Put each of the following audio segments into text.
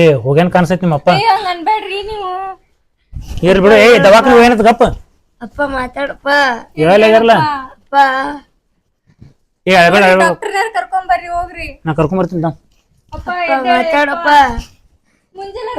ಏ ಹೋಗ್ಯಾನ ಕಾಣಿಸೈತಿ ನಿಮ್ಮಪ್ಪ. ಅನ್ಬೇಡ್ರಿ ನೀವು. ಬಿಡು. ಏ ದವಾಖಾನೆ ಏನತ್ ಗಪ್ಪ. ಅಪ್ಪ ಮಾತಾಡಪ್ಪ. ಹೇಳಲ್ಲ ಇರಲ್ಲ ಅಪ್ಪ. ಏ ಅಳ್ಬೇಡ ಅಳ್ಬೇಡ. ಡಾಕ್ಟರ್ನಾರ ಕರ್ಕೊಂಡ್ ಬರ್ರಿ ಹೋಗ್ರಿ. ನಾ ಕರ್ಕೊಂಡ್ ಬರ್ತೀನಿ. ಅಪ್ಪ ಅಪ್ಪ ಮಾತಾಡಪ್ಪ. ಮುಂಜಾನೆ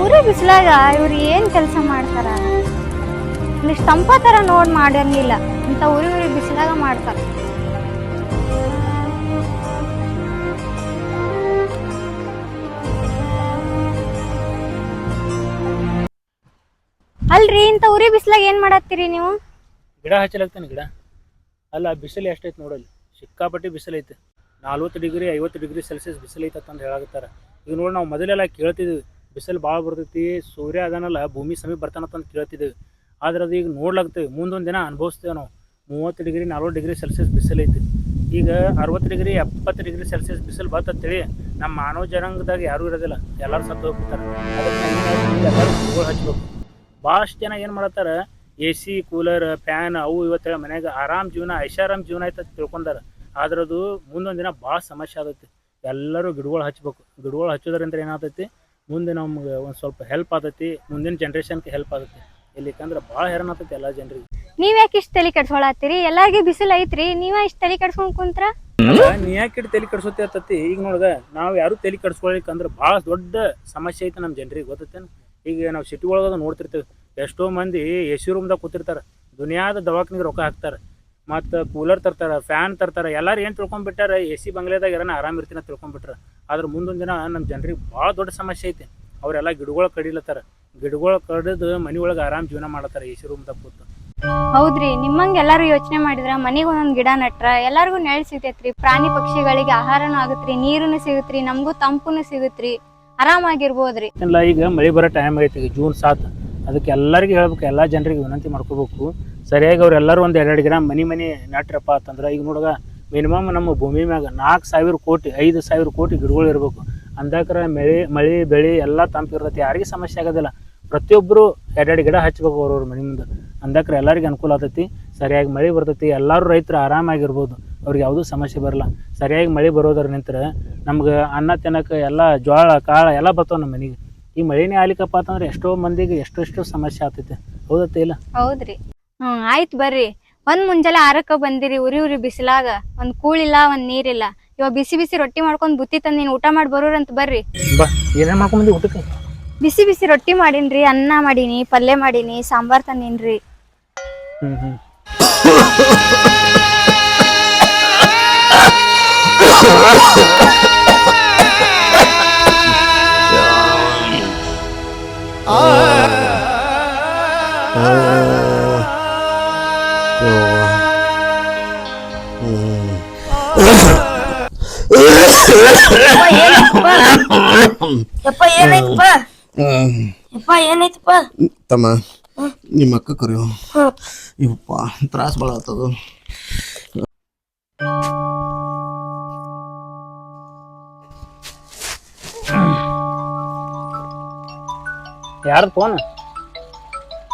ನೀನು ಬಿಸಿಲಾಗ ಇವ್ರು ಏನ್ ಕೆಲಸ ಮಾಡ್ತಾರ? ಇಷ್ಟ ತಂಪ ತರ ನೋಡ್ ಮಾಡಂಗಿಲ್ಲ ಇಂಥ ಉರಿ ಉರಿ ಬಿಸಿಲಾಗ ಮಾಡ್ತಾರ. ಅಲ್ರಿ, ಇಂತ ಊರಿ ಬಿಸಿಲಾಗ ಏನ್ ಮಾಡತ್ತೀರಿ ನೀವು? ಗಿಡ ಹಚ್ಚಲಾಗ್ತಾನೆ ಗಿಡ. ಅಲ್ಲ, ಬಿಸಿಲು ಎಷ್ಟೈತೆ ನೋಡಲ್ಲಿ. ಸಿಕ್ಕಾಪಟ್ಟಿ ಬಿಸಿಲು ಐತೆ ನಲ್ವತ್ತು ಡಿಗ್ರಿ, ಐವತ್ತು ಡಿಗ್ರಿ ಸೆಲ್ಸಿಯಸ್ ಬಿಸಿಲು ಐತಂತ ಅಂತ ಹೇಳಾಕತ್ತಾರ. ಈಗ ನೋಡಿ ನಾವು ಮೊದಲೆಲ್ಲ ಕೇಳ್ತಿದ್ವಿ. ಬಿಸಿಲು ಭಾಳ ಬರ್ತೈತಿ, ಸೂರ್ಯ ಅದನ್ನೆಲ್ಲ ಭೂಮಿ ಸಮೀಪ ಬರ್ತಾನಂತ ಕೇಳ್ತಿದ್ದೇವೆ. ಆದ್ರೆ ಅದು ಈಗ ನೋಡ್ಲಾಗ್ತೇವೆ. ಮುಂದೊಂದು ದಿನ ಅನುಭವಿಸ್ತೇವೆ ನಾವು. ಮೂವತ್ತು ಡಿಗ್ರಿ, ನಲ್ವತ್ತು ಡಿಗ್ರಿ ಸೆಲ್ಸಿಯಸ್ ಬಿಸಿಲು ಐತಿ. ಈಗ ಅರವತ್ತು ಡಿಗ್ರಿ, ಎಪ್ಪತ್ತು ಡಿಗ್ರಿ ಸೆಲ್ಸಿಯಸ್ ಬಿಸಿಲು ಬರ್ತಂತೇಳಿ ನಮ್ಮ ಮಾನವ ಜನಾಂಗದಾಗ ಯಾರೂ ಇರೋದಿಲ್ಲ. ಎಲ್ಲರೂ ಸತ್ತು ಹೋಗ್ಬಿಡ್ತಾರೆ. ಎಲ್ಲರೂ ಹಚ್ಬೇಕು. ಭಾಳಷ್ಟು ಜನ ಏನು ಮಾಡತ್ತಾರ? ಎ ಸಿ, ಕೂಲರ್, ಫ್ಯಾನ್ ಅವು ಇವತ್ತು ಮನ್ಯಾಗ ಆರಾಮ್ ಜೀವನ, ಐಷಾರಾಮ್ ಜೀವನ ಅಂತ ತಿಳ್ಕೊಂಡಾರ. ಆದ್ರೆ ಅದು ಮುಂದೊಂದು ದಿನ ಭಾಳ ಸಮಸ್ಯೆ ಆಗತ್ತೆ ಎಲ್ಲರೂ ಗಿಡಗಳು ಹಚ್ಬೇಕು. ಗಿಡಗಳು ಹಚ್ಚೋದ್ರಿಂದ ಏನಾಗ್ತೈತಿ? ಮುಂದೆ ನಮ್ಗೆ ಒಂದು ಸ್ವಲ್ಪ ಹೆಲ್ಪ್ ಆತತಿ. ಮುಂದಿನ ಜನ್ರೇಷನ್ಗೆ ಹೆಲ್ಪ್ ಆಗುತ್ತೆ ಇಲ್ಲಿಕಂದ್ರೆ ಭಾಳ ಹೈರಾಣ ಆಗ್ತೈತಿ ಎಲ್ಲ ಜನರಿಗೆ. ನೀವ್ ಯಾಕೆ ಇಷ್ಟ ತಲೆ ಕೆಡ್ಸ್ಕೊಳತ್ತೀರಿ? ಎಲ್ಲಾರ್ಗಿ ಬಿಸಿಲು ಐತ್ರಿ. ನೀವ ಇಷ್ಟ ತಲೆ ಕೆಡ್ಸ್ಕೊಂಡ್ ಕುಂತ್ರ? ನೀ ಯಾಕೆ ಇಟ್ಟು ತಲೆ ಕೆಡ್ಸೋತಿ ಆತತಿ? ಈಗ ನೋಡ್ದ ನಾವು ಯಾರು ತಲೆ ಅಂದ್ರೆ ಭಾಳ ದೊಡ್ಡ ಸಮಸ್ಯೆ ಐತೆ ನಮ್ಮ ಜನರಿಗೆ ಗೊತ್ತೈತೇನು? ಈಗ ನಾವು ಸಿಟಿ ಒಳಗೆ ನೋಡ್ತಿರ್ತೇವೆ. ಎಷ್ಟೋ ಮಂದಿ ಎ ಸಿ ರೂಮ್ದಾಗ ಕೂತಿರ್ತಾರೆ. ದುನಿಯಾದ ದವಾಖಾನಿಗೆ ರೊಕ್ಕ ಹಾಕ್ತಾರೆ. ಮತ್ತು ಕೂಲರ್ ತರ್ತಾರೆ ಫ್ಯಾನ್ ತರ್ತಾರೆ ಎಲ್ಲರೂ ಏನು ತಿಳ್ಕೊಂಡ್ಬಿಟ್ಟಾರೆ ಎ ಸಿ ಬಂಗ್ಲೆದಾಗ ಯಾರನ್ನ ಆರಾಮ್ ಇರ್ತೀನಿ ಅಂತ ತಿಳ್ಕೊಂಡ್ಬಿಟ್ರೆ. ಆದ್ರೆ ಮುಂದೊಂದು ದಿನ ನಮ್ಮ ಜನರಿಗೆ ಭಾಳ ದೊಡ್ಡ ಸಮಸ್ಯೆ ಐತೆ. ಅವರೆಲ್ಲ ಗಿಡಗಳು ಕಡಿಲತ್ತಾರ. ಗಿಡಗಳು ಕಡಿದು ಮನೆ ಒಳಗೆ ಆರಾಮ್ ಜೀವನ ಮಾಡತ್ತಾರ ಎ ಸಿ ರೂಮ್ ಕೂತು. ಹೌದ್ರಿ ನಿಮ್ಮಂಗ ಎಲ್ಲಾರು ಯೋಚನೆ ಮಾಡಿದ್ರ ಮನಿಗ್ ಒಂದೊಂದ್ ಗಿಡ ನಟ್ರ ಎಲ್ಲಾರ್ಗು ನೆಳ್ ಸಿಗ್ತೈತ್ರಿ. ಪ್ರಾಣಿ ಪಕ್ಷಿಗಳಿಗೆ ಆಹಾರನು ಆಗತ್ರಿ ನೀರುನು ಸಿಗತ್ರಿ ನಮಗೂ ತಂಪುನು ಸಿಗತ್ರಿ. ಆರಾಮಾಗಿರ್ಬೋದ್ರಿ. ಈಗ ಮಳೆ ಬರೋ ಟೈಮ್ ಐತಿ ಜೂನ್ ಸಾತ್. ಅದಕ್ಕೆ ಎಲ್ಲರಿಗೂ ಹೇಳ್ಬೇಕು ಎಲ್ಲಾ ಜನರಿಗೆ ವಿನಂತಿ ಮಾಡ್ಕೋಬೇಕು. ಸರಿಯಾಗಿ ಅವ್ರೆಲ್ಲರೂ ಒಂದು ಎರಡು ಗಿಡ ಮನಿ ಮನಿ ನಾಟ್ರಪ್ಪ ಅಂತಂದ್ರೆ, ಈಗ ನೋಡಿದ ಮಿನಿಮಮ್ ನಮ್ಮ ಭೂಮಿ ಮ್ಯಾಗ ನಾಲ್ಕು ಸಾವಿರ ಕೋಟಿ, ಐದು ಸಾವಿರ ಕೋಟಿ ಗಿಡಗಳು ಇರಬೇಕು. ಅಂದಾಕ್ರ ಮಳೆ ಮಳೆ, ಬೆಳೆ ಎಲ್ಲ ತಂಪು ಇರ್ತೈತಿ. ಯಾರಿಗೂ ಸಮಸ್ಯೆ ಆಗೋದಿಲ್ಲ. ಪ್ರತಿಯೊಬ್ಬರು ಎರಡೆರಡು ಗಿಡ ಹಚ್ಬೇಕು ಅವ್ರವ್ರ ಮನೆ ಮುಂದೆ. ಅಂದಾಕ್ರ ಎಲ್ಲರಿಗೂ ಅನುಕೂಲ ಆಗ್ತೈತಿ ಸರಿಯಾಗಿ ಮಳೆ ಬರ್ತೈತಿ. ಎಲ್ಲರೂ ರೈತರು ಆರಾಮಾಗಿರ್ಬೋದು. ಅವ್ರಿಗೆ ಯಾವುದೂ ಸಮಸ್ಯೆ ಬರಲ್ಲ. ಸರಿಯಾಗಿ ಮಳೆ ಬರೋದ್ರ ನಿಂತ್ರ ನಮ್ಗೆ ಅನ್ನ ತಿನ್ನಕ್ಕೆ ಎಲ್ಲ ಜೋಳ ಕಾಳ ಎಲ್ಲ ಬರ್ತಾವೆ ನಮ್ಮ ಮನೆಗೆ. ಈ ಮಳೆನೇ ಆಲಿಕಪ್ಪ ಅಂತಂದ್ರೆ ಎಷ್ಟೋ ಮಂದಿಗೆ ಎಷ್ಟೆಷ್ಟು ಸಮಸ್ಯೆ ಆಗ್ತೈತೆ. ಹೌದತ್ತೆ ಇಲ್ಲ? ಹೌದ್ರಿ. ಹ್ಮ್ ಆಯ್ತ್ ಬರ್ರಿ ಒಂದ್ ಮುಂಜಾನೆ ಆರಕ್ಕ ಬಂದಿರಿ ಉರಿ ಉರಿ ಬಿಸಿಲಾಗ ಒಂದ್ ಕೂಳಿಲ್ಲ ಒಂದ್ ನೀರಿಲ್ಲ ಇವಾಗ ಬಿಸಿ ಬಿಸಿ ರೊಟ್ಟಿ ಮಾಡ್ಕೊಂಡ್ ಬುತ್ತಿ ನೀನ್ ಊಟ ಮಾಡಿ ಬರೋರಂತ ಬರ್ರಿ ಬಾ ಏನೇನು ಮಾಡ್ಕೊಂಬಂದಿ ಊಟಕ್ಕೆ ಬಿಸಿ ಬಿಸಿ ರೊಟ್ಟಿ ಮಾಡೀನ್ರಿ ಅನ್ನ ಮಾಡೀನಿ ಪಲ್ಯ ಮಾಡೀನಿ ಸಾಂಬಾರ್ ತಂದೀನ್ರಿ ಹ್ಮ್ ಹ್ಞೂ ಯಪ್ಪ ಏನಾಯ್ತಪ್ಪ ಯಪ್ಪ ಏನಾಯ್ತಪ್ಪ ತಮ್ಮ ನಿಮ್ಮ ಅಕ್ಕ ಕರೆಯೋ. ಇವಪ್ಪ ತ್ರಾಸ ಭಾಳ ಆಗ್ತದ. ಯಾರು ಫೋನ್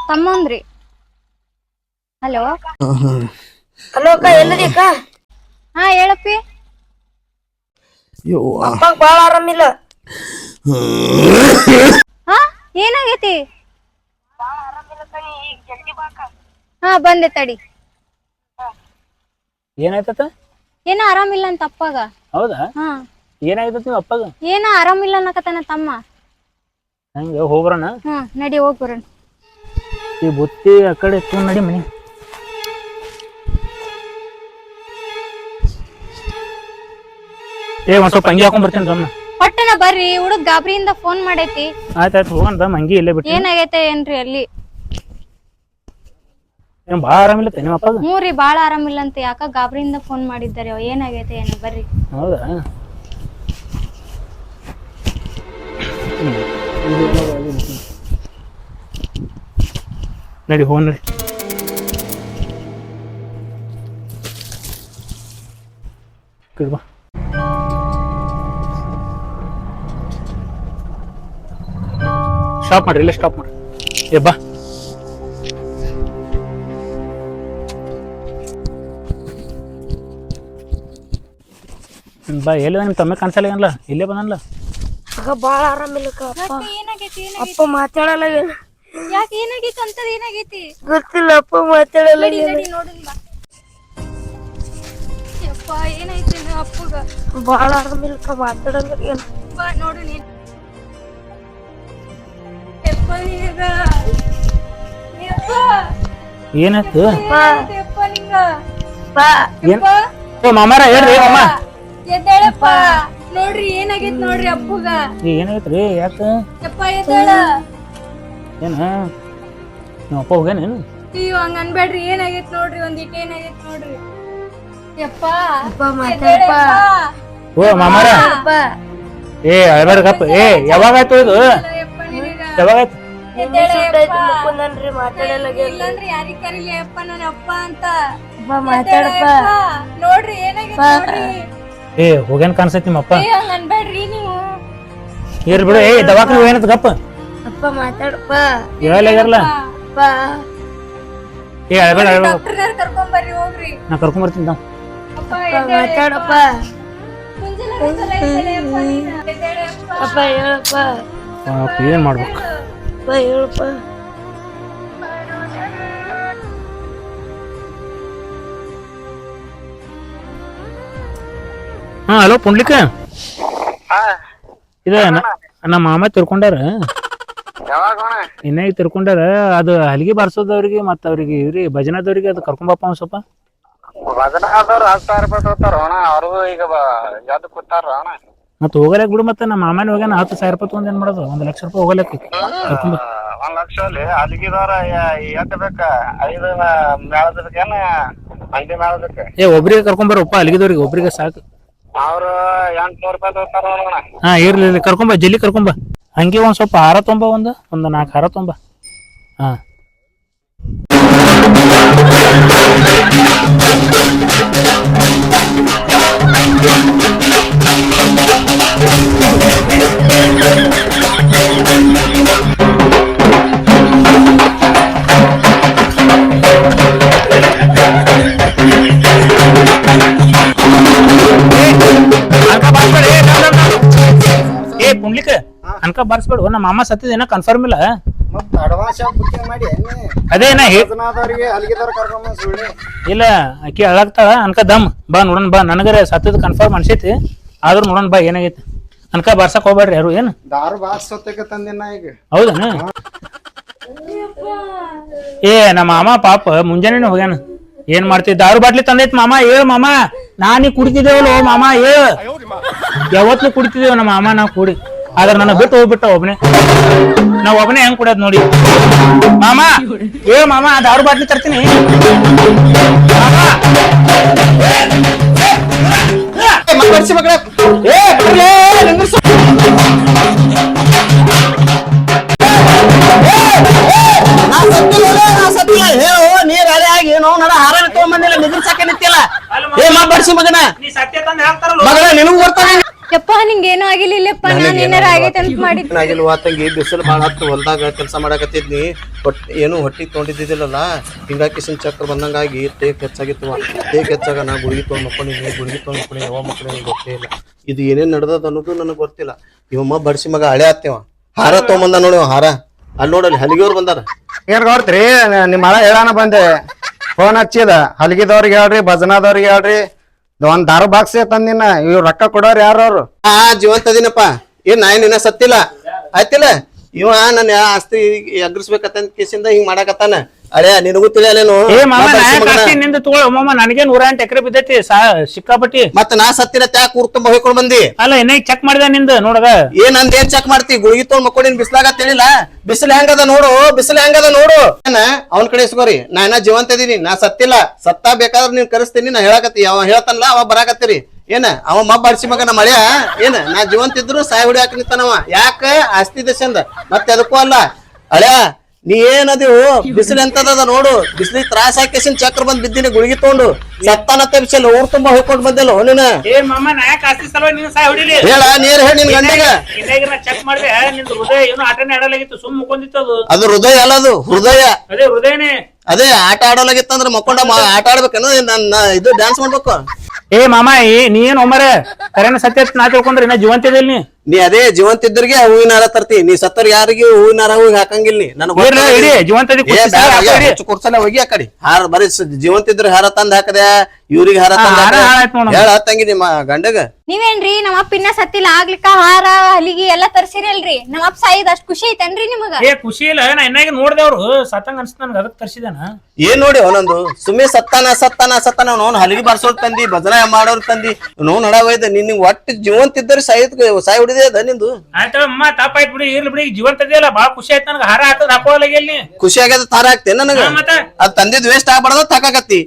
ತಮ್ಮಂದ್ರಿ. ಹಲೋ? ಹಲೋ ಅಕ್ಕ ಎಲ್ಲದಿ ಅಕ್ಕ? ಹಾ ಯವ್ವ ಅಪ್ಪಾಗ ಬಾಳ ಆರಾಮಿಲ್ಲ ಹಾ ಏನಾಗೈತಿ? ಹಾ ಬಂದೆ ತಡಿ. ಏನಾಯ್ತತ ಏನ ಆರಾಮಿಲ್ಲ ಅಂತ ಅಪ್ಪಾಗ. ಹೌದಾ? ಹಾ. ಏನಾಯ್ತತ್ ನಿಮ್ಮ ಅಪ್ಪಾಗ? ಏನ ಆರಾಮಿಲ್ಲ ಅನ್ನಕತ್ತಾನ ತಮ್ಮ. ಹಂಗೆ ಹೋಗ್ರಣ ಹಾ ನಡಿ ಹೋಗ್ ಈ ಬುತ್ತಿ ಆ ಕಡೆ ತಗೊಂಡ್ ನಡಿ ಮನೆ. ಏ ಒಂದ್ ಸ್ವಲ್ಪ ಅಂಗಿ ಹಾಕೊಂಡ್ ಬರ್ತೀನಿ ರಮ್ಮ ಪಟ್ಟಣ ಬರ್ರಿ ಹುಡುಗ ಗಾಬರಿಯಿಂದ ಫೋನ್ ಮಾಡೈತಿ. ಆಯ್ತಾಯ್ತು ಹೋಗೋಣ ದಮ್ ಅಂಗಿ ಇಲ್ಲೇ ಬಿಟ್ಟು ಏನಾಗೈತೆ ಏನ್ರಿ ಅಲ್ಲಿ? ಏನ್ ಭಾಳ ಆರಾಮಿಲ್ಲ ನಿಮ್ಮ ಅಪ್ಪಗ ಹ್ಞೂ ರೀ ಬಾಳ ಆರಾಮಿಲ್ಲ ಅಂತ. ಯಾಕ ಗಾಬರಿಯಿಂದ ಫೋನ್ ಮಾಡಿದ್ದಾರೆ ಏನಾಗೈತೆ ಏನು? ಬರ್ರಿ. ಹೌದಾ? ನಡಿ ಹೋಗ್ ನಡಿ. ಕಡೆ ಬಾ. ಸ್ಟಾಪ್ ಮಾಡ್ರಿ ಇಲ್ಲೇ ಸ್ಟಾಪ್ ಮಾಡ್ರಿ. ಏ ಬಾ. ಬಾ ಎಲ್ಲಿ ನಿಮ್ಮ ತಮ್ಮ ಕಾಣಿಸಲ್ಲ ಏನಲ್ಲ ಇಲ್ಲೇ ಬಂದಲ್ಲ ಆಗ ಬಾಳ ಆರಾಮಿಲ್ಲಕ್ಕ ಅಪ್ಪ. ಏನಾಗೈತಿ ಅಪ್ಪ ಮಾತಾಡಲ್ಲ ಏನು? ಯಾಕೆ ಏನಾಗೈತಿ ಅಂತ ಏನಾಗೈತಿ? ಗೊತ್ತಿಲ್ಲ ಅಪ್ಪ ಮಾತಾಡಲ್ಲ ನಡಿ ಏನ್- ನಡಿ ನೋಡೋಣ ಬಾ. ಯಪ್ಪ ಏನಾಯ್ತು ಅಪ್ಪಗ? ಬಾಳ ಆರಾಮಿಲ್ಲಕ್ಕ ಮಾತಾಡಲ್ಲ ಏನು? ಬಾ ನೋಡು ನೀನ್. ಏನಾಯ್ತು? ಓ ಮಾಮಾರ ಹೇಳ್ರಿ ಮಾಮ. ಎದ್ದೇಳಪ್ಪ. ನೋಡ್ರಿ ಏನಾಗೈತ್ ನೋಡ್ರಿ ಅಪ್ಪಗ. ಏನಾಗೈತ್ರಿ? ಯಾಕ? ಯಪ್ಪ ಎದ್ದೇಳ. ಏನ? ನಮ್ಮ ಅಪ್ಪ ಹೋಗ್ಯಾನೇನು ಅಯ್ಯೋ ಹಂಗ ಅನ್ಬೇಡ್ರಿ ಏನಾಗೈತ್ ನೋಡ್ರಿ ಒಂದಿಟ್ ಏನಾಗೈತ್ ನೋಡ್ರಿ. ಯಪ್ಪ. ಓ ಮಾಮಾರ. ಏ ಅಳ್ಬೇಡ್ಕಪ್ಪ ಏ ಯಾವಾಗಾಯ್ತು ಇದು? ಯಪ್ಪ ನಿನಗ. ಯಾವಾಗಾಯ್ತು ಎದ್ದೇಳಪ್ಪ ಮುಕ್ಕುಂದನ್ರಿ ಮಾತಾಡಲ್ಲ ಏನ್- ಇಲ್ಲಂದ್ರೆ ಯಾರಿಗ್ ಕರೀಲಿ ಅಪ್ಪ ನನ್ನ ಅಪ್ಪ ಅಂತ. ಅಪ್ಪ ಮಾತಾಡಪ್ಪ. ನೋಡ್ರಿ ಏನಾಗೈತ್ ನೋಡ್ರಿ? ಏ ಹೋಗ್ಯಾನ ಕಾಣಿಸೈತಿ ನಿಮ್ಮಪ್ಪ. ಏ ಹಂಗ ಅನ್ಬೇಡ್ರಿ ನೀವು. ಇರ್ಲಿ ಬಿಡು. ಏ ದವಾಖಾನೆ ಏನಂತ ಗಪ್ಪ. ಅಪ್ಪ ಮಾತಾಡಪ್ಪ. ಹೇಳಲ್ಲ ಅಪ್ಪ. ಏ ಅಳ್ಬೇಡ ಅಳ್ಬೇಡ. ಡಾಕ್ಟರ್ನಾರ ಕರ್ಕೊಂಡ್ ಬರ್ರಿ ಹೋಗ್ರಿ. ನಾ ಕರ್ಕೊಂಡ್ ಬರ್ತೀನಿ ನಾವು ಅಪ್ಪ ಅಪ್ಪ ಮಾತಾಡಪ್ಪ. ಮುಂಜಾನೆ. ಅಪ್ಪ ಹೇಳಪ್ಪ. ಪಾಪ ಏನ್ ಮಾಡ್ಬೇಕು? ಅಪ್ಪ ಹೇಳಪ್ಪ. ಹಾ ಹಲೋ ಪುಂಡ್ಲಿಕ? ಇದ ನಮ್ಮ ಮಾಮ ತಿರ್ಕೊಂಡಾರ? ಇನ್ನಾಗ ತಿರ್ಕೊಂಡಾರ? ಅದು ಹಲಿಗೆ ಬಾರ್ಸೋದವ್ರಿಗೆ ಮತ್ತ ಅವ್ರಿಗೆ ಇವ್ರಿ ಭಜನದವ್ರಿಗೆ ಅದು ಕರ್ಕೊಂಬಪ್ಪ ಒಂದ್ ಸ್ವಲ್ಪ. ಭಜನಾದವ್ರು ಹತ್ತು ಸಾವಿರ ರೂಪಾಯಿ ತಗೋತಾರ ಅಣ್ಣ ಅವ್ರಿಗೂ ಈಗ ಯಾವ್ದು ಕೂತಾರ ಅಣ್ಣ ಮತ್ತ ಹೋಗಲಕ್ ಬಿಡು ಮತ್ತೆ ನಮ್ಮ ಮಾಮನ ಹೋಗ್ಯಾನ ಹತ್ತು ಸಾವಿರ ರೂಪಾಯಿ ತಗೊಂಡ್ ಏನ್ ಮಾಡೋದು? ಒಂದ್ ಲಕ್ಷ ರೂಪಾಯಿ ಹೋಗಲಕ್ ಒಂದ್ ಲಕ್ಷ ಅಲ್ಲಿ. ಅಲ್ಲಿಗಿದಾರ ಎಷ್ಟ್ ಬೇಕ? ಐದ ಮೇಳದಕ್ಕೇನ ಅಂಗಡಿ ಮೇಳದಕ್ಕೆ. ಏ ಒಬ್ರಿಗೆ ಕರ್ಕೊಂಬರಪ್ಪ ಅಲ್ಲಿಗಿದವ್ರಿಗೆ ಒಬ್ರಿಗೆ ಸಾಕು. ಅವ್ರು ಎಂಟ್ನೂರು ರೂಪಾಯಿ ತಗೋತಾರ ಹಾ ಇರ್ಲಿ ಇರ್ಲಿ ಕರ್ಕೊಂಬ ಜಲ್ಲಿ ಕರ್ಕೊಂಬ ಹಂಗೆ ಒಂದ್ ಸ್ವಲ್ಪ ಹಾರ ತೊಂಬ ಒಂದು ಒಂದು ನಾಲ್ಕು ಹಾರ ತೊಂಬ. ಹಾ. ಅನ್ಕ ಬಾರ್ಸ್ಬೇಡ ಏ ಪುಂಡ್ಲಿಕ ಅನ್ಕ ಬಾರ್ಸ್ಬೇಡ ನಮ್ಮ ಮಾಮ ಸತ್ತಿದ ಏನೋ ಕನ್ಫರ್ಮ್ ಇಲ್ಲ. ಅದೇನ ಇಲ್ಲ ಆಕಿ ಅಳಾಗ್ತಾಳ ಅನ್ಕ ದಮ್ ಬಾ ನೋಡೋಣ ಬಾ. ನನಗರ ಸತ್ತದ ಕನ್ಫರ್ಮ್ ಅನ್ಸೈತಿ. ಆದ್ರೂ ನೋಡೋಣ ಬಾ ಏನಾಗೈತೆ. ಅನ್ಕ ಬಾರ್ಸಕ್ ಹೋಗ್ಬೇಡ್ರಿ ಯಾರು ಏನು? ದಾರು ಬಾಸ್ ಸೊತ್ತಕ್ಕೆ ತಂದಿನ ಈಗ. ಹೌದನ? ಏ ನಮ್ಮ ಮಾಮ ಪಾಪ ಮುಂಜಾನೆ ಹೋಗ್ಯಾನ. ಏನ್ ಮಾಡ್ತಿ? ದಾರು ಬಾಟ್ಲಿ ತಂದೈತ್ ಮಾಮ ಏಳು ಮಾಮ. ನಾನೀ ಕುಡಿತಿದ್ದೇವಲ್ಲ ಮಾಮ ಏಳು. ಯಾವತ್ತು ಕುಡಿತಿದ್ದೇವ ನಮ್ಮ ಮಾಮ ನಾವು ಕೂಡಿ. ಆದ್ರೆ ನನ್ನ ಬಿಟ್ಟು ಹೋಗ್ಬಿಟ್ಟ ಒಬ್ನೇ. ನಾವ್ ಒಬ್ನೇ ಹೆಂಗ್ ಕುಡಿಯೋದ್ ನೋಡಿ. ಮಾಮ ಏ ಮಾಮ ದಾರು ಬಾಟ್ಲಿ ತರ್ತೀನಿ. ಆಗಿಲ್ಲ ಇಲ್ಲಪ್ಪ ನಾನು ಏನಾರ ಆಗೈತೆ ಅಂತ ಮಾಡಿದ್ ತಂಗಿ ಬಿಸಿಲು ಬಾಳ ಹತ್ತು ಹೊಲ್ದಾಗ ಕೆಲಸ ಮಾಡಾಕತ್ತಿದ್ನಿ. ಬಟ್ ಏನು ಹೊಟ್ಟಿ ತೊಗೊಂಡಿದ್ದಿಲ್ಲಲ್ಲ ಹಿಂಗಾಗಿ ಕಿಶನ್ ಚಕ್ರ ಬಂದಂಗಾಗಿ ತೇಕ್ ಹೆಚ್ಚಾಗಿತ್ತು ತೇಕ್ ಹೆಚ್ಚಾಗ ನಾ ಗುಳಿಗೆ ತೊಗೊಂಡು ಮಕ್ಕೊಂಡಿನಿ ಗುಳಿಗೆ ತೊಗೊಂಡು ಮಕ್ಕೊಂಡಿನಿ ಯಾವ ನನಗೆ ಗೊತ್ತೇ ಇಲ್ಲ. ಇದು ಏನೇನ್ ನಡೆದದ ಅನ್ನೋದು ನನಗೆ ಗೊತ್ತಿಲ್ಲ. ಇವಮ್ಮ ಬಡ್ಸಿ ಮಗ ಹಳೆ ಆತ್ತೇವ. ಹಾರ ತೊಗೊಂಬಂದ ನೋಡಿ ಹಾರ. ಅಲ್ಲಿ ನೋಡಲ್ಲಿ ಹಲಿಗೆಯವ್ರು ಬಂದಾರ. ಏನ್ ಗೊತ್ತ್ರಿ ನಿಮ್ಮ ಮಳೆ ಹೇಳಾನ ಬಂದೆ. ಫೋನ್ ಹಚ್ಚಿದ. ಹಲಗಿದವ್ರಿಗೆ ಹೇಳ್ರಿ ಭಜನಾದವ್ರಿಗೆ ಹೇಳ್ರಿ. ಒಂದ್ ದಾರ ಬಾಕ್ಸ್ ತಂದಿನ. ಇವ್ ರೊಕ್ಕ ಕೊಡೋರು ಯಾರು ಅವ್ರು? ಹಾ ಜೀವಂತ ಅದೀನಪ್ಪ. ಏನ್ ನಾ ನಿನ್ನ ಸತ್ತಿಲ್ಲ? ಆಯ್ತಿಲ್ಲ? ಇವ ನನ್ನ ಆಸ್ತಿ ಎಗ್ರಿಸ್ಬೇಕಂತ ಕೇಸಿಂದ ಹಿಂಗ್ ಮಾಡಾಕತ್ತಾನ. ಅಳೆ ನಿನಗೂ ತಿಳಿಯಲೇನು ಏ ಮಾಮ ನಿಂದ ತಗೊಳ ಮಾಮ ನನಗೆ ನೂರ ಎಂಟು ಎಕರೆ ಬಿದ್ದೈತಿ ಸಿಕ್ಕಾಪಟ್ಟಿ. ಮತ್ತ ನಾ ಸತ್ತಿನ ತ್ಯಾಕ್ ಊರ್ ತುಂಬ ಹೋಯ್ಕೊಂಡ್ ಬಂದಿ. ಅಲ್ಲ ಇನ್ನೇ ಚೆಕ್ ಮಾಡಿದ ನಿಂದ ನೋಡದ ಏನ್ ನಂದ ಏನ್ ಚೆಕ್ ಮಾಡ್ತಿ? ಗುಳಿಗಿ ತೊಗೊಂಡ್ ಮಕ್ಕೊಂಡಿನ್ ಬಿಸ್ಲಾಗ ತಿಳಿಲ್ಲ. ಬಿಸಿಲು ಹೆಂಗದ ನೋಡು ಬಿಸಿಲು ಹೆಂಗದ ನೋಡು. ಏನ ಅವನ್ ಕಡೆ ಇಸ್ಕೋರಿ. ನಾ ಇನ್ನ ಜೀವಂತ ಇದೀನಿ. ನಾ ಸತ್ತಿಲ್ಲ. ಸತ್ತ ಬೇಕಾದ್ರೆ ನೀನ್ ಕರೆಸ್ತೀನಿ ನಾ ಹೇಳಕತ್ತಿ. ಅವ ಹೇಳ್ತಾನಲ್ಲ ಅವ ಬರಾಕತ್ತೀರಿ. ಏನ? ಅವ ಮಬ್ಬ ಅಡ್ಸಿ ಮಗನ ಮಳೆಯ ಏನ? ನಾ ಜೀವಂತ ಇದ್ರು ಸಾಯಿ ಹುಡಿ ಹಾಕಿ ನಿಂತಾನವ ಯಾಕ? ಆಸ್ತಿ ದಶಂದ ಮತ್ತೆ ಅದಕ್ಕೂ ಅಲ್ಲ. ಅಳ್ಯ ನೀ ಏನದಿವು? ಬಿಸಿಲು ಎಂತದ ನೋಡು. ಬಿಸಿಲಿ ತ್ರಾಸ ಹಾಕಿಸಿನ ಚಕ್ರ ಬಂದ್ ಬಿದ್ದೀನಿ ಗುಳಿಗಿ ತಗೊಂಡು. ಸತ್ತಾನ ಬಿಸಿಲ್ ಊರ್ ತುಂಬಾ ಹೋಗ್ಕೊಂಡ್ ಬಂದಿಲ್ಲ ನೀನ. ಹೇಳ ನೀರ್ ಹೇಳಿ ನಿನ್ ಗಂಡಿಗ. ಅದು. ಹೃದಯ ಅಲ್ಲ ಅದು ಹೃದಯ. ಅದೇ ಹೃದಯನೇ. ಅದೇ ಆಟ ಆಡೋಲಾಗಿತ್ತಂದ್ರೆ ಮಕ್ಕೊಂಡ ಆಟ ಆಡ್ಬೇಕೇನು ನನ್ನ ಇದು ಡ್ಯಾನ್ಸ್ ಮಾಡ್ಬೇಕು? ಏ ಮಾಮ ಏ ನೀ ಏನ್ ಒಮ್ಮರ ಕರೆನ ಸತ್ಯ ನಾ ತಿಳ್ಕೊಂಡ್ರೆ ಇನ್ನ ಜೀವಂತ ನೀ? ನೀ ಅದೇ ಜೀವಂತ ಇದ್ರಿಗೆ ಹೂವಿನ ಹಾರ ತರ್ತಿ. ನೀ ಸತ್ತರ್ ಯಾರಿಗೆ ಹೂವಿನ ಹಾರ ಹೋಗಿ ಹಾಕಂಗಿಲ್ಲ ನೀ. ನನಗ್ ಹೋಗಿ ಆ ಕಡೆ. ಹಾರ ಬರೀ ಜೀವಂತ ಇದ್ರ ಹಾರ ತಂದ್ ಹಾಕದೆ ಇವ್ರಿಗೆ ಹಾರ ತಂದ್. ಹೇಳ ತಂಗಿ ನಿಮ್ಮ ಗಂಡಗ. ನೀವೇನ್ರಿ ನಮ್ಮ ಅಪ್ಪ ಇನ್ನ ಸತ್ತಿಲ್ಲ ಆಗ್ಲಿಕ್ಕ ಹಾರ ಹಲಿಗಿ ಎಲ್ಲಾ ತರ್ಸಿರಲ್ರಿ. ನಮ್ಮ ಅಪ್ಪ ಸಾಯಿದ್ ಅಷ್ಟ್ ಖುಷಿ ಐತನ್ರಿ ನಿಮಗ? ಏ ಖುಷಿ ಇಲ್ಲ ನಾ ಇನ್ನಾಗ ನೋಡ್ದವ್ರು ಸತ್ತಂಗ ಅನ್ಸ್ತ ನನ್ಗೆ ಅದಕ್ಕೆ ತರ್ಸಿದಾನ? ಏನ್ ನೋಡಿ ಅವನೊಂದು? ಸುಮ್ಮನೆ ಸತ್ತಾನ ಸತ್ತಾನ ಸತ್ತಾನ ಅವ್ನ ಹಲಿಗೆ ಬರ್ಸೋರ್ ತಂದಿ ಭಜನ ಮಾಡೋರ್ ತಂದಿ ನೋವು ನಡವೈದ ನಿನ್ ಒಟ್ಟು ಜೀವಂತ ಇದ್ದರೆ ಸಾಯಿ ಸಾಯ್ ಹೊಡಿದೆ ಅದ ನಿಂದು. ಆಯ್ತವ ಅಮ್ಮ ತಪ್ಪಾಯ್ತು ಬಿಡಿ ಇರ್ಲಿ ಬಿಡಿ ಜೀವಂತ ಇದೆಯಲ್ಲ ಬಾಳ ಖುಷಿ ಆಯ್ತು ನನಗೆ ಹಾರ ಹಾಕೋಲ್ಲ ಇಲ್ಲಿ ಖುಷಿ ಆಗ್ಯದ ತಾರ ಆಗ್ತೇನೆ ನನಗ. ಹಾ, ಮತ್ತ? ಅದ್ ತಂದಿದ್ ವೇಸ್ಟ್ ಆಗ್ಬಾರ್ದ ತಕಾಕತ್ತಿ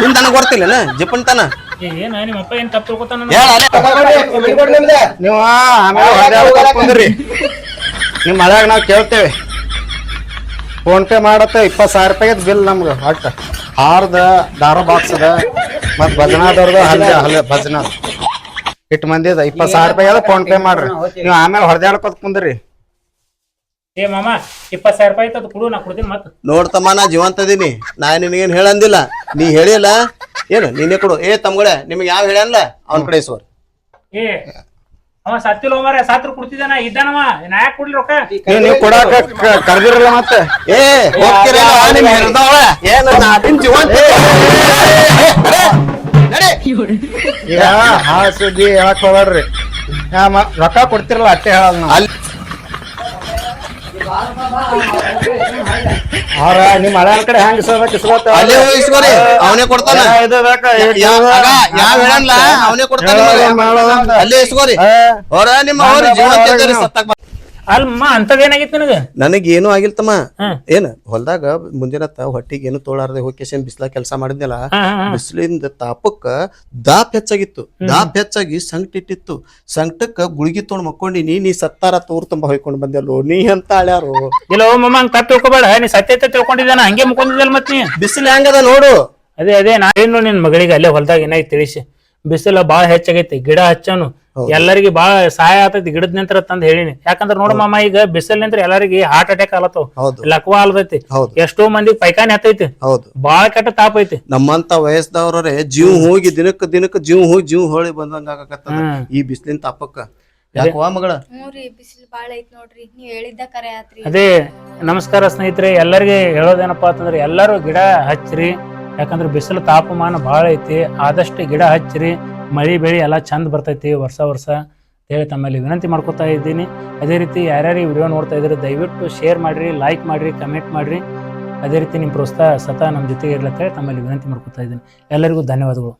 ನಿನ್ ತನಕ ಗೊತ್ತಿಲ್ಲ ಜಿಪ್ಪಣ್ತನ ಏ ಏನ ನಿಮ್ಮ ಅಪ್ಪ ಏನ್ ತಪ್ಪು ತಿಳ್ಕೊತಾನ ಹೇಳ ಅಲ್ಲೇ. ನೀವು ಆಮೇಲೆ ನಿಮ್ ಮಳೆಯಾಗ ಕೇಳ್ತೇವೆ. ಫೋನ್ ಪೇ ಮಾಡತ್ತ ಇಪ್ಪತ್ ಸಾವಿರ ರೂಪಾಯಿ ಬಿಲ್ ನಮ್ಗ ಒಟ್ಟ. ಹಾರದ ದಾರು ಬಾಕ್ಸ್ ಅದ ಮತ್ ಭಜನಾದವ್ರದ್ದು ಹಲ್ಲೆ ಹಲ್ಲೆ ಭಜನಾ. ಇಟ್ಟು ಮಂದಿ ಅದ ಇಪ್ಪತ್ ಸಾವಿರ ರೂಪಾಯಿ ಅದ ಫೋನ್ ಪೇ ಮಾಡ್ರಿ ನೀವು ಆಮೇಲೆ ಹೊಡೆದಾಡ್ಕೊತ ಕುಂದ್ರಿ ಏ ಮಾಮ ಇಪ್ಪತ್ತು ಸಾವಿರ ರೂಪಾಯಿ ಅದು ಕೊಡು ನಾ ಕೊಡ್ತೀನಿ ಮತ್ತೆ ನೋಡ್ತಮ್ಮ ನಾ ಜೀವಂತ ಇದೀನಿ ನಾ ನಿನಗೇನು ಹೇಳಂದಿಲ್ಲ ನೀ ಹೇಳಿಲ್ಲ ಏನು ನೀನೇ ಕೊಡು ಏ ತಮ್ಗಳ ನಿಮ್ಗೆ ಯಾವ ಹೇಳಲ್ಲ ಅವನ್ ಕಡೆ ಇಸ್ವರ್ ಏ ಅವ ಸತ್ತಿಲ್ಲ ಮಾರ ಸಾತ್ರ ಕೊಡ್ತಿದ್ದಾನ ಇದ್ದಾನವ ನಾ ಯಾಕೆ ಕೊಡ್ಲಿ ರೊಕ್ಕ ನೀವು ಕೊಡಾಕ ಕರ್ದಿರಲ್ಲ ಮತ್ತೆ ಏ ಹೋಗ್ತಿರಲ್ಲ ನಿಮ್ ಹಿರಿದವ್ಳ. ಏನ್ ನಾ ಅದಿನ್ ಜೀವಂತ ನಡೆ. ಈಗ ಸುದ್ದಿ ಹೇಳಕ್ ಹೋಗ್ಬೇಡ್ರಿ. ಮ- ರೊಕ್ಕ ಕೊಡ್ತಿರಲ್ಲ ಅಟ್ಟೆ ಹೇಳಲ್ಲ ನಾವು. ಅಲ್ಲಿ ಅವ್ರ ನಿಮ್ಮ ಹಳ್ಯಾನ ಕಡೆ ಹೆಂಗ್ ಇಸ್ಕೋಬೇಕು ಇಸ್ಕೋತ ಅಲ್ಲೇ ಹೋಗಿ ಇಸ್ಕೊರಿ. ಅವನೇ ಕೊಡ್ತಾನ. ಇದು ಬೇಕಾ ಇದು ಯಾ- ಆಗ ಯಾವ ಹೇಳಲ್ಲ ಅವನೇ ಕೊಡ್ತಾನ ಹೇಳೋದು. ಅಲ್ಲೇ ಇಸ್ಕೋರಿ. ಏ, ಅವ್ರ ನಿಮ್ಮ ಅವ್ರ ಜೀವನ. ಸತ್ತಾಗ. ಅಲ್ಮ ಅಂತದ್ ಏನಾಗಿತ್ತು ನನಗೆ? ನನಗೇನು ಆಗಿಲ್ತಮ್ಮ. ಏನ್ ಹೊಲ್ದಾಗ ಮುಂದಿನತ್ತ ಹೊಟ್ಟಿಗೆ ಏನು ತೋಳಾರದೆ ಹೋಗಿ ಬಿಸಿಲ ಕೆಲಸ ಮಾಡಿದ್ನಲ್ಲ. ಬಿಸಿಲಿಂದ ತಾಪಕ್ಕ ದಾಪ್ ಹೆಚ್ಚಾಗಿತ್ತು. ದಾಪ್ ಹೆಚ್ಚಾಗಿ ಸಂಕಟ ಇಟ್ಟಿತ್ತು. ಸಂಕಟಕ್ಕ ಗುಳಿಗಿ ತೊಗೊಂಡ್ ಮಕ್ಕೊಂಡಿನಿ ನೀ ಸತ್ತಾರ ತೋರ್ ತುಂಬಾ ಹೊಯ್ಕೊಂಡ್ ಬಂದಲ್ಲೋ ನೀ ಅಂತ ಅಳ್ಯಾರು ಇಲ್ಲ ಓ ಮಮ್ಮ ಹಂಗ್ ತಪ್ಪು ತಿಳ್ಕೊಬೇಡ. ನೀ ಸತ್ಯತೆ ತಿಳ್ಕೊಂಡಿದ್ದಾನ ಹಂಗೆ ಮುಕೊಂಡಿದ್ದಲ್ಲ ಮತ್ ನೀ. ಬಿಸಿಲು ಹೆಂಗದ ನೋಡು. ಅದೇ ಅದೇ ನಾ ಏನು ನಿನ್ ಮಗಳಿಗೆ ಅಲ್ಲೇ ಹೊಲ್ದಾಗ ಏನಾಯ್ತು ತಿಳಿಸಿ. ಬಿಸಿಲ ಬಾಳ ಹೆಚ್ಚಾಗೈತಿ ಗಿಡ ಹಚ್ಚನು ಎಲ್ಲರಿಗೆ ಬಾಳ ಸಹಾಯ ಆತೈತಿ ಗಿಡದ ನಿಂತ್ರ ತಂದ್ ಹೇಳಿನಿ. ಯಾಕಂದ್ರ ನೋಡ ಮಾಮ ಈಗ ಬಿಸಿಲ್ ನಿಂತ್ರ ಎಲ್ಲರಿಗೆ ಹಾರ್ಟ್ ಅಟ್ಯಾಕ್ ಆಲತ್ತವ್ ಲಕ್ವ ಆಲ್ದೈತಿ ಹೌದು. ಎಷ್ಟೋ ಮಂದಿ ಪೈಖಾನೆ ಹತ್ತೈತಿ. ಹೌದು. ಬಾಳ ಕೆಟ್ಟ ತಾಪ ಐತಿ. ನಮ್ಮಂತ ವಯಸ್ಸದವ್ರೆ ಜೀವ ಹೋಗಿ ದಿನಕ್ಕ ದಿನಕ್ಕ ಜೀವ ಹೋಗಿ ಜೀವ ಹೋಳಿ ಬಂದಂಗ ಆಗಕತ್ತದ ಈ ಬಿಸಿಲಿನ ತಾಪಕ್ಕ. ಯಾಕವಾ ಮಗಳ? ಮೂರಿ ಬಿಸಿಲು ಬಾಳ ಐತ್ ನೋಡ್ರಿ. ನೀವ್ ಹೇಳಿದ್ದ ಕರೆ ಆತ್ರಿ. ಅದೇ ನಮಸ್ಕಾರ ಸ್ನೇಹಿತರೆ ಎಲ್ಲರಿಗೆ ಹೇಳೋದೇನಪ್ಪಾ ಅಂತಂದ್ರೆ ಎಲ್ಲರೂ ಗಿಡ ಹಚ್ಚ್ರಿ. ಯಾಕಂದ್ರೆ ಬಿಸಿಲು ತಾಪಮಾನ ಭಾಳ ಐತಿ, ಆದಷ್ಟು ಗಿಡ ಹಚ್ಚಿರಿ, ಮಳಿ ಬೆಳಿ ಎಲ್ಲ ಚಂದ ಬರ್ತೈತಿ ವರ್ಷ ವರ್ಷ ಹೇಳಿ ತಮ್ಮಲ್ಲಿ ವಿನಂತಿ ಮಾಡ್ಕೊತಾ ಇದ್ದೀನಿ. ಅದೇ ರೀತಿ ಯಾರ್ಯಾರು ಈ ವಿಡಿಯೋ ನೋಡ್ತಾ ಇದ್ರೆ ದಯವಿಟ್ಟು ಶೇರ್ ಮಾಡಿರಿ ಲೈಕ್ ಮಾಡಿರಿ ಕಮೆಂಟ್ ಮಾಡಿರಿ. ಅದೇ ರೀತಿ ನಿಮ್ಮ ಪ್ರೋತ್ಸಾಹ ಸತಾ ನಮ್ಮ ಜೊತೆಗೆ ಇರ್ಲತ್ತೇಳಿ ತಮ್ಮಲ್ಲಿ ವಿನಂತಿ ಮಾಡ್ಕೊತಾ ಇದ್ದೀನಿ. ಎಲ್ಲರಿಗೂ ಧನ್ಯವಾದಗಳು.